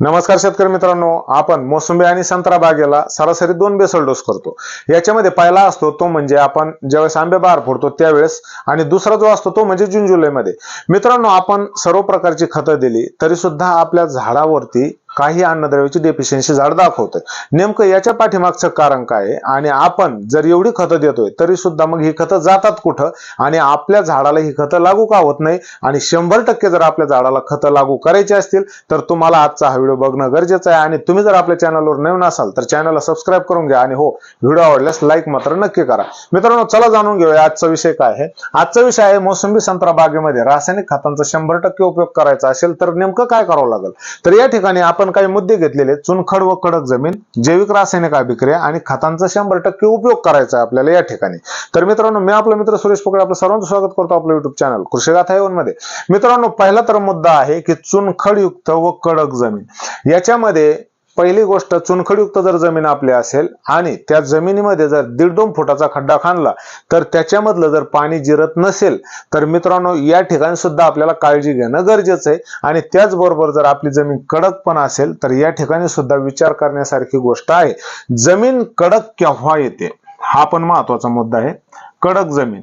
नमस्कार शेतकरी मित्रांनो आपण मोसंबी आणि संत्रा बागेला सरासरी दोन बेसल डोस करतो. याच्यामध्ये पहिला असतो तो म्हणजे आपण ज्यावेळेस आंबे बाहेर फोडतो त्यावेळेस आणि दुसरा जो असतो तो म्हणजे जून जुलैमध्ये. मित्रांनो आपण सर्व प्रकारची खतं दिली तरी सुद्धा आपल्या झाडावरती काही अन्नद्रव्याची डेफिशियन्सी झाड दाखवतंय. नेमकं याच्या पाठीमागचं कारण काय आहे? आणि आपण जर एवढी खतं देतोय तरी सुद्धा मग ही खतं जातात कुठं? आणि आपल्या झाडाला ही खतं लागू का होत नाही? आणि शंभर टक्के जर आपल्या झाडाला खतं लागू करायची असतील तर तुम्हाला आजचा हा व्हिडिओ बघणं गरजेचं आहे. आणि तुम्ही जर आपल्या चॅनलवर नवीन असाल तर चॅनलला सबस्क्राईब करून घ्या. आणि हो व्हिडिओ आवडल्यास लाईक मात्र नक्की करा. मित्रांनो चला जाणून घेऊया आजचा विषय काय आहे. आजचा विषय आहे मोसंबी संत्रा बागेमध्ये रासायनिक खतांचा शंभर टक्के उपयोग करायचा असेल तर नेमकं काय करावं लागेल? तर या ठिकाणी आपण काही मुद्दे घेतलेले चुनखड व कडक जमीन जैविक रासायनिक अभिक्रिया आणि खतांचा शंभर टक्के उपयोग करायचा आहे आपल्याला या ठिकाणी. तर मित्रांनो मी आपला मित्र सुरेश पोकळे आपलं सर्वांचं स्वागत करतो आपलं युट्यूब चॅनल कृषीगाथा येऊन मध्ये. मित्रांनो पहिला तर मुद्दा आहे की चुनखडयुक्त व कडक जमीन. याच्यामध्ये पहिली गोष्ट चुनखडयुक्त जर जमीन आपली असेल आणि त्या जमिनीमध्ये जर दीड दोन फुटाचा खड्डा खाणला तर त्याच्यामधलं जर पाणी जिरत नसेल तर मित्रांनो या ठिकाणी सुद्धा आपल्याला काळजी घेणं गरजेचं आहे. आणि त्याचबरोबर जर आपली जमीन कडक पण असेल तर या ठिकाणी सुद्धा विचार करण्यासारखी गोष्ट आहे. जमीन कडक केव्हा येते? हा पण महत्त्वाचा मुद्दा आहे. कडक जमीन.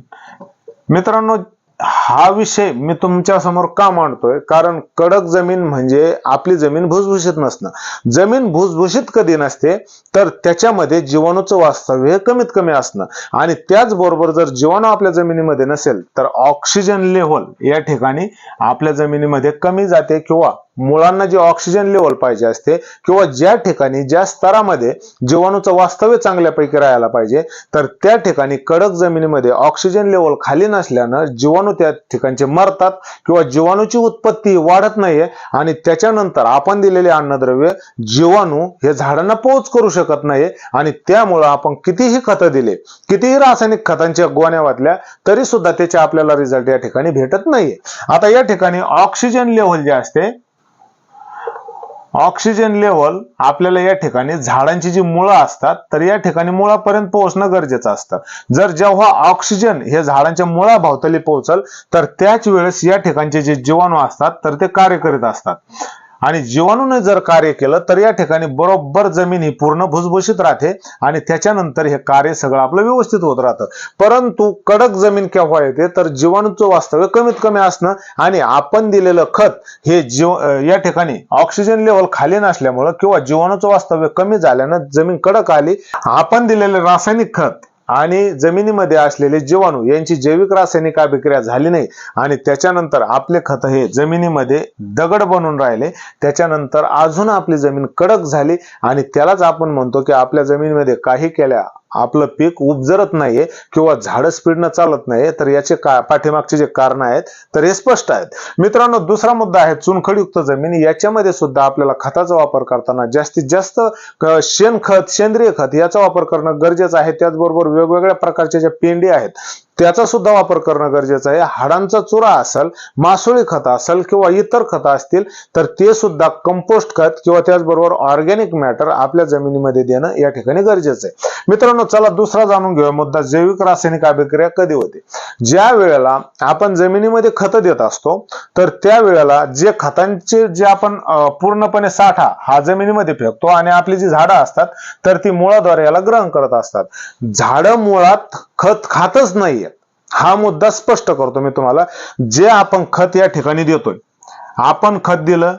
मित्रांनो हा विषय मी तुमच्यासमोर का मांडतोय? कारण कडक जमीन म्हणजे आपली जमीन भुसभुशीत नसणं. जमीन भुसभुशीत कधी नसते तर त्याच्यामध्ये जीवाणूचं वास्तव्य हे कमीत कमी असणं. आणि त्याचबरोबर जर जीवाणू आपल्या जमिनीमध्ये नसेल तर ऑक्सिजन लेव्हल या ठिकाणी आपल्या जमिनीमध्ये कमी जाते किंवा मुळांना जे ऑक्सिजन लेवल पाहिजे असते किंवा ज्या ठिकाणी ज्या स्तरामध्ये जीवाणूचं वास्तव्य चांगल्यापैकी राहायला पाहिजे तर त्या ठिकाणी कडक जमिनीमध्ये ऑक्सिजन लेवल खाली नसल्यानं जीवाणू त्या ठिकाणचे मरतात किंवा जीवाणूची उत्पत्ती वाढत नाहीये आणि त्याच्यानंतर आपण दिलेले अन्नद्रव्य जीवाणू हे झाडांना पोच करू शकत नाही आणि त्यामुळं आपण कितीही खतं दिले कितीही रासायनिक खतांच्या गोण्या वाटल्या तरी सुद्धा त्याचे आपल्याला रिझल्ट या ठिकाणी भेटत नाहीये. आता या ठिकाणी ऑक्सिजन लेवल जे असते ऑक्सिजन लेवल आपल्याला या ठिकाणी झाडांची जी मुळं असतात तर या ठिकाणी मुळापर्यंत पोहोचणं गरजेचं असतं. जर जेव्हा ऑक्सिजन हे झाडांच्या मुळाभोवताली पोहोचल तर त्याच वेळेस या ठिकाणचे जे जीवाणू असतात तर ते कार्य करीत असतात. आणि जीवाणूने जर कार्य केलं तर या ठिकाणी बरोबर जमीन ही पूर्ण भुसभुशीत राहते आणि त्याच्यानंतर हे कार्य सगळं आपलं व्यवस्थित होत राहतं. परंतु कडक जमीन केव्हा येते? तर जीवाणूचं वास्तव्य कमीत कमी असणं आणि आपण दिलेलं खत हे जीव या ठिकाणी ऑक्सिजन लेवल खाली नसल्यामुळं किंवा जीवाणूचं वास्तव्य कमी झाल्यानं जमीन कडक आली आपण दिलेलं रासायनिक खत आणि जमिनीमध्ये असलेले जीवाणू यांची जैविक रासायनिक अभिक्रिया झाली नाही आणि त्याच्यानंतर आपले खत हे जमिनीमध्ये दगड बनून राहिले. त्याच्यानंतर अजून आपली जमीन कडक झाली आणि त्यालाच आपण म्हणतो की आपल्या जमिनीमध्ये काही केल्या आपलं पीक उपजरत नाहीये किंवा झाडं स्पीडनं चालत नाहीये तर याचे का पाठीमागचे जे कारण आहेत तर हे स्पष्ट आहेत. मित्रांनो दुसरा मुद्दा आहे चुनखडयुक्त जमीन. याच्यामध्ये सुद्धा आपल्याला खताचा वापर करताना जास्तीत जास्त शेणखत सेंद्रिय खत याचा वापर करणं गरजेचं आहे. त्याचबरोबर वेगवेगळ्या प्रकारच्या ज्या पेंडी आहेत त्याचा सुद्धा वापर करणं गरजेचं आहे. हाडांचा चुरा असेल मासोळी खत असेल किंवा इतर खतं असतील तर ते सुद्धा कंपोस्ट खत किंवा त्याचबरोबर ऑर्गॅनिक मॅटर आपल्या जमिनीमध्ये देणं या ठिकाणी गरजेचं आहे. मित्रांनो चला दुसरा जाणून घेऊया. मुद्दा जैविक रासायनिक अभिक्रिया कधी होते? ज्या वेळेला आपण जमिनीमध्ये खतं देत असतो तर त्या वेळेला जे खतांचे जे आपण पूर्णपणे साठा हा जमिनीमध्ये फेकतो आणि आपली जी झाडं असतात तर ती मुळाद्वारे याला ग्रहण करत असतात. झाडं मुळात खत खातच नाही. हा मुद्दा स्पष्ट करतो मी तुम्हाला. जे आपण खत या ठिकाणी देतोय आपण खत दिलं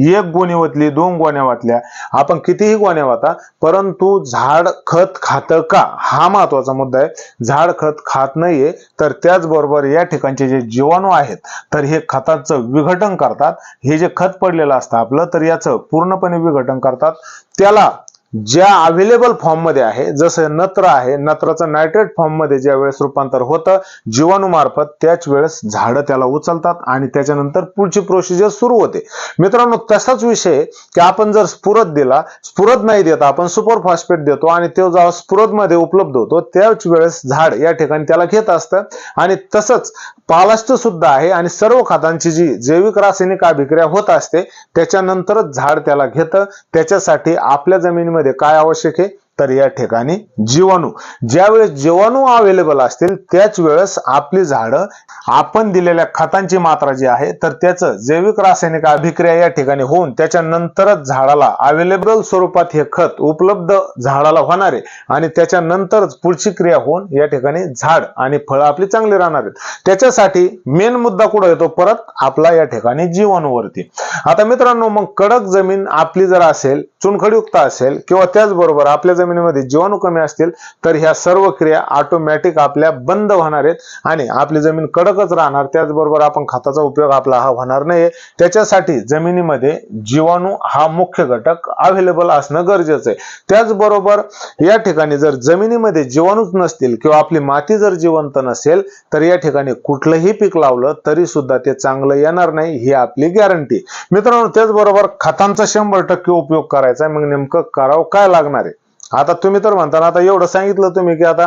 एक गोणी वाटली दोन गोण्या वाटल्या आपण कितीही गोण्या वाटा परंतु झाड खत खातं का? हा महत्त्वाचा मुद्दा आहे. झाड खत खात नाहीये तर त्याचबरोबर या ठिकाणचे जे जीवाणू आहेत तर हे खताचं विघटन करतात. हे जे खत पडलेलं असतं आपलं तर याचं पूर्णपणे विघटन करतात. त्याला ज्या अवेलेबल फॉर्ममध्ये आहे जसं नत्र आहे नत्राचं नायट्रेट फॉर्ममध्ये ज्या वेळेस रूपांतर होतं जीवाणू मार्फत त्याच वेळेस झाडं त्याला उचलतात आणि त्याच्यानंतर पुढची प्रोसिजर सुरू होते. मित्रांनो तसाच विषय की आपण जर स्फुरद दिला स्फुरद नाही देता आपण सुपर फॉस्फेट देतो आणि तो जेव्हा स्फुरदमध्ये उपलब्ध होतो त्याच वेळेस झाड या ठिकाणी त्याला घेत असतं. आणि तसंच पालाष्ट सुद्धा आहे आणि सर्व खतांची जी जैविक रासायनिक अभिक्रिया होत असते त्याच्यानंतरच झाड त्याला घेतं. त्याच्यासाठी आपल्या जमिनीमध्ये काय आवश्यक आहे? तर या ठिकाणी जीवाणू. ज्यावेळेस जीवाणू अवेलेबल असतील त्याच वेळेस आपली झाडं आपण दिलेल्या खतांची मात्रा जी आहे तर त्याचं जैविक रासायनिक अभिक्रिया या ठिकाणी होऊन त्याच्यानंतरच झाडाला अवेलेबल स्वरूपात हे खत उपलब्ध झाडाला होणार आहे. आणि त्याच्यानंतरच पुढची क्रिया होऊन या ठिकाणी झाड आणि फळं आपली चांगली राहणार आहेत. त्याच्यासाठी मेन मुद्दा कुठं येतो? परत आपला या ठिकाणी जीवाणूवरती. आता मित्रांनो मग कडक जमीन आपली जर असेल चुनखडयुक्त असेल किंवा त्याचबरोबर आपल्या जमिनीमध्ये जीवाणू कमी असतील तर ह्या सर्व क्रिया ऑटोमॅटिक आपल्या बंद होणार आहेत. आणि आपली जमीन कडकच राहणार त्याचबरोबर आपण खताचा उपयोग आपला हा होणार नाही त्याच्यासाठी जमिनीमध्ये जीवाणू हा मुख्य घटक अवेलेबल असणं गरजेचं आहे. त्याचबरोबर या ठिकाणी जर जमिनीमध्ये जीवाणूच नसतील किंवा आपली माती जर जिवंत नसेल तर या ठिकाणी कुठलंही पीक लावलं तरी सुद्धा ते चांगलं येणार नाही ही आपली गॅरंटी मित्रांनो त्याचबरोबर खतांचा शंभर टक्के उपयोग करायचा मग नेमकं करावं काय लागणार आहे? आता तुम्ही तर म्हणता ना आता एवढं सांगितलं तुम्ही की आता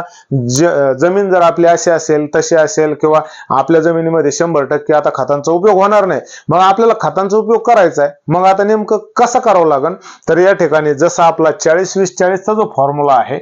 ज- जमीन जर आपली अशी असेल तशी असेल किंवा आपल्या जमिनीमध्ये शंभर टक्के आता खतांचा उपयोग होणार नाही. मग आपल्याला खतांचा उपयोग करायचा आहे मग आता नेमकं कसं करावं लागेल तर या ठिकाणी जसा आपला चाळीस वीस चाळीसचा जो फॉर्म्युला आहे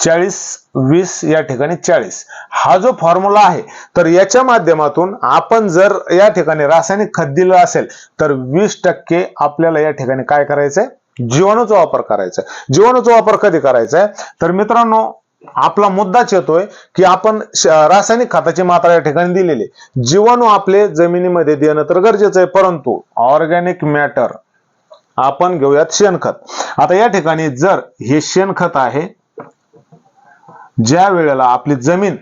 चाळीस वीस या ठिकाणी चाळीस. हा जो फॉर्म्युला आहे तर याच्या माध्यमातून आपण जर या ठिकाणी रासायनिक खत दिलं असेल तर वीस टक्के आपल्याला या ठिकाणी काय करायचंय? जीवाणूचा वापर करायचा आहे. जीवाणूचा वापर कधी करायचा आहे तर मित्रांनो आपला मुद्दाच येतोय की आपण रासायनिक खताची मात्रा या ठिकाणी दिलेली आहे. जीवाणू आपले जमिनीमध्ये देणं तर गरजेचं आहे परंतु ऑर्गॅनिक मॅटर आपण घेऊयात शेणखत आता या ठिकाणी जर हे शेणखत आहे ज्या वेळेला आपली जमीन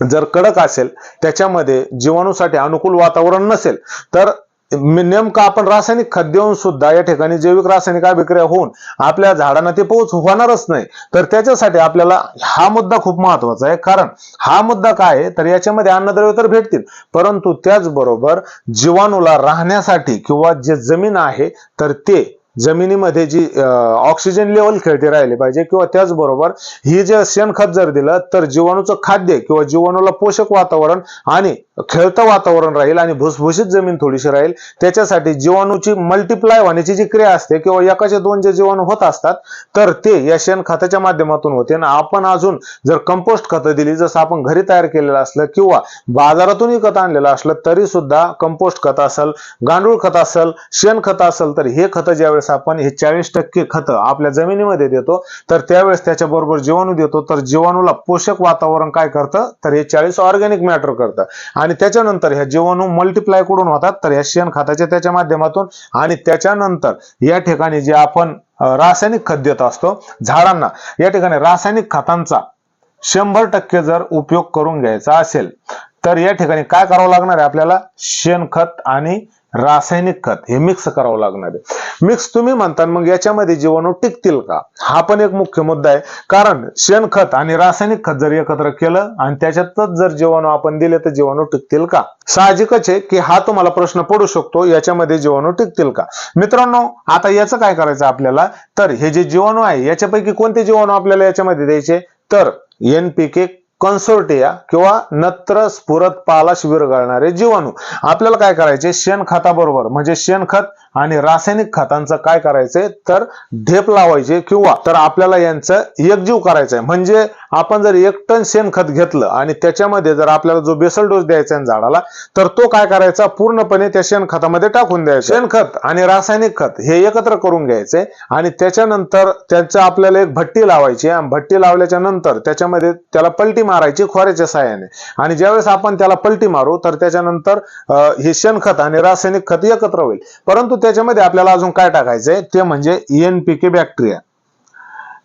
जर कडक असेल त्याच्यामध्ये जीवाणूसाठी अनुकूल वातावरण नसेल तर नेमकं आपण रासायनिक खत देऊन सुद्धा या ठिकाणी जैविक रासायनिक अभिक्रिया होऊन आपल्या झाडांना ते पोहोच होणारच नाही. तर त्याच्यासाठी आपल्याला हा मुद्दा खूप महत्त्वाचा आहे. कारण हा मुद्दा काय आहे? तर याच्यामध्ये अन्नद्रव्य तर भेटतील. परंतु त्याचबरोबर जीवाणूला राहण्यासाठी किंवा जे जमीन आहे तर ते जमिनीमध्ये जी ऑक्सिजन लेवल खेळते राहिले पाहिजे किंवा त्याचबरोबर ही जे शेणखत जर दिलं तर जीवाणूचं खाद्य किंवा जीवाणूला पोषक वातावरण आणि खेळतं वातावरण राहील आणि भुसभुशीत जमीन थोडीशी राहील त्याच्यासाठी जीवाणूची मल्टिप्लाय होण्याची जी क्रिया असते किंवा एकाचे दोन जे जीवाणू होत असतात तर ते या शेणखताच्या माध्यमातून होते. आणि आपण अजून जर कंपोस्ट खतं दिली जसं आपण घरी तयार केलेलं असलं किंवा बाजारातूनही खत आणलेलं असलं तरी सुद्धा कंपोस्ट खत असेल गांडूळ खत असेल शेणखत असेल तर हे खतं ज्यावेळेस आपण हे चाळीस टक्के खतं आपल्या जमिनीमध्ये देतो तर त्यावेळेस त्याच्याबरोबर जीवाणू देतो तर जीवाणूला पोषक वातावरण काय करतं? तर हे चाळीस ऑर्गॅनिक मॅटर करतं. आणि त्याच्यानंतर ह्या जीवाणू मल्टिप्लाय कुठून होतात. तर ह्या शेण खताच्या त्याच्या माध्यमातून आणि त्याच्यानंतर या ठिकाणी जे आपण रासायनिक खत देत असतो झाडांना या ठिकाणी रासायनिक खतांचा शंभर टक्के जर उपयोग करून घ्यायचा असेल तर या ठिकाणी काय करावं लागणार आहे आपल्याला? शेणखत आणि रासायनिक खत हे मिक्स करावं लागणार आहे. मिक्स तुम्ही म्हणता मग याच्यामध्ये जीवाणू टिकतील का? हा पण एक मुख्य मुद्दा आहे. कारण शेणखत आणि रासायनिक खत जर एकत्र केलं आणि त्याच्यातच जर जीवाणू आपण दिले तर जीवाणू टिकतील का? साहजिकच आहे की हा तुम्हाला प्रश्न पडू शकतो याच्यामध्ये जीवाणू टिकतील का? मित्रांनो आता याचं काय करायचं आपल्याला? तर हे जे जीवाणू आहे याच्यापैकी कोणते जीवाणू आपल्याला याच्यामध्ये द्यायचे? तर एनपीके कन्सोर्टिया किंवा नत्र स्फुरत पालाश विरघळणारे जीवाणू. आपल्याला काय करायचे? शेणखताबरोबर. म्हणजे शेणखत आणि रासायनिक खतांचं काय करायचंय? तर ढेप लावायचे किंवा तर आपल्याला यांचं एकजीव करायचं आहे म्हणजे आपण जर एक टन शेणखत घेतलं आणि त्याच्यामध्ये जर आपल्याला जो बेसल डोस द्यायचा आहे झाडाला तर तो काय करायचा? पूर्णपणे त्या शेणखतामध्ये टाकून द्यायचा. शेणखत आणि रासायनिक खत हे एकत्र करून घ्यायचे आणि त्याच्यानंतर त्यांचं आपल्याला एक भट्टी लावायची. आणि भट्टी लावल्याच्या नंतर त्याच्यामध्ये त्याला पलटी मारायची खोऱ्याच्या साह्याने. आणि ज्यावेळेस आपण त्याला पलटी मारू तर त्याच्यानंतर हे शेणखत आणि रासायनिक खत एकत्र होईल. परंतु त्याच्यामध्ये आपल्याला अजून काय टाकायचंय? ते म्हणजे एनपीके बॅक्टेरिया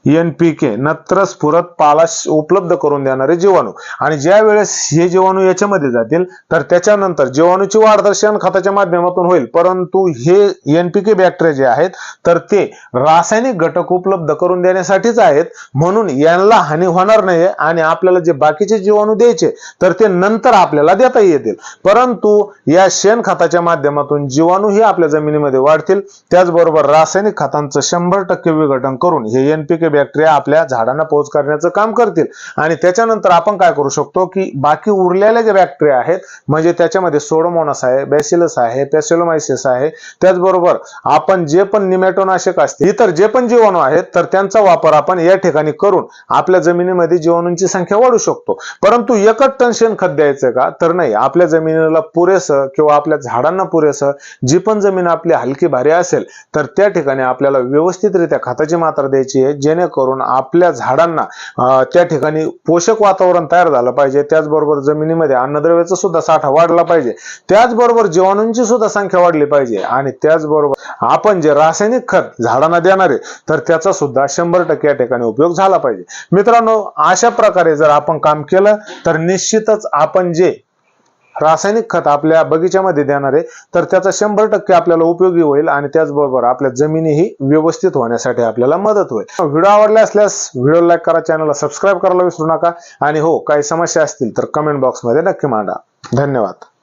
एनपीके नत्र स्फुरत पालाश उपलब्ध करून देणारे जीवाणू. आणि ज्या वेळेस हे जीवाणू याच्यामध्ये जातील तर त्याच्यानंतर जीवाणूची वाढ तर शेणखताच्या माध्यमातून होईल. परंतु हे एनपीके बॅक्टेरिया जे आहेत तर ते रासायनिक घटक उपलब्ध करून देण्यासाठीच आहेत. म्हणून यांना हानी होणार नाही आणि आपल्याला जे बाकीचे जीवाणू द्यायचे तर ते नंतर आपल्याला देता येतील. परंतु या शेणखताच्या माध्यमातून जीवाणूही आपल्या जमिनीमध्ये वाढतील. त्याचबरोबर रासायनिक खतांचं शंभर टक्के विघटन करून हे एनपीके बॅक्टेरिया आपल्या झाडांना पोच करण्याचं काम करतील. आणि त्याच्यानंतर आपण काय करू शकतो की बाकी उरलेल्या ज्या बॅक्टेरिया आहेत म्हणजे त्याच्यामध्ये सोडोमोनस आहे बॅसिलस आहे पॅसिलोमायसिस आहे त्याचबरोबर आपण जे पण निमॅटोनाशक असते इतर जे पण जीवाणू आहेत तर त्यांचा वापर आपण या ठिकाणी करून आपल्या जमिनीमध्ये जीवाणूंची संख्या वाढू शकतो. परंतु एकच टन शेणखत द्यायचं का? तर नाही. आपल्या जमिनीला पुरेसं किंवा आपल्या झाडांना पुरेसं जी पण जमीन आपली हलकी भारी असेल तर त्या ठिकाणी आपल्याला व्यवस्थितरित्या खताची मात्रा द्यायची आहे करून आपल्या झाडांना त्या ठिकाणी पोषक वातावरण तयार झालं पाहिजे. त्याचबरोबर जमिनीमध्ये अन्नद्रव्याचा सुद्धा साठा वाढला पाहिजे. त्याचबरोबर जीवाणूंची सुद्धा संख्या वाढली पाहिजे. आणि त्याचबरोबर आपण जे रासायनिक खत झाडांना देणार आहे तर त्याचा सुद्धा शंभर टक्के या ठिकाणी उपयोग झाला पाहिजे. मित्रांनो अशा प्रकारे जर आपण काम केलं तर निश्चितच आपण जे रासायनिक खत आपल्या बगीच्यामध्ये देणार आहे तर त्याचा शंभर टक्के आपल्याला उपयोगी होईल आणि त्याचबरोबर आपल्या जमिनीही व्यवस्थित होण्यासाठी आपल्याला मदत होईल. व्हिडिओ आवडला असल्यास व्हिडिओ लाईक करा चॅनलला सबस्क्राईब करायला विसरू नका. आणि हो काही समस्या असतील तर कमेंट बॉक्समध्ये नक्की मांडा. धन्यवाद.